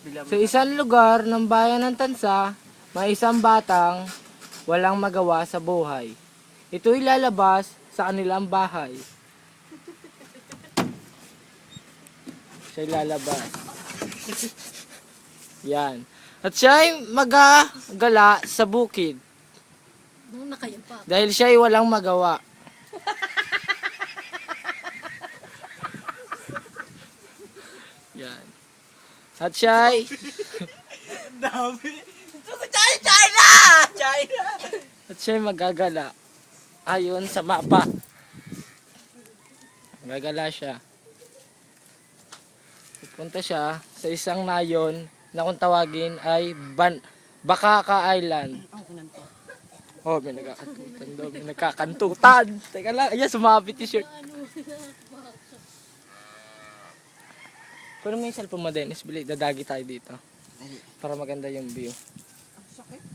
Sa isang lugar ng bayan ng Tansa, may isang batang walang magawa sa buhay. Ito'y lalabas sa kanilang bahay. Siya'y lalabas. Yan. At siya'y magagala sa bukid Nung nakayapa. dahil siya'y walang magawa. Yan. At siya'y dami. China! China! China! At siya'y magagala. Ayon sa mapa. Magagala siya. Pupunta siya sa isang nayon na kung tawagin ay Ban Bakaka Island. Oh, may nagkakantutan daw. May nagkakantutan. Teka lang. Ayan, sumabit yung shirt. Pero may cellphone mo, Dennis. Bili, dadagi tayo dito. Para maganda yung view. Sakit.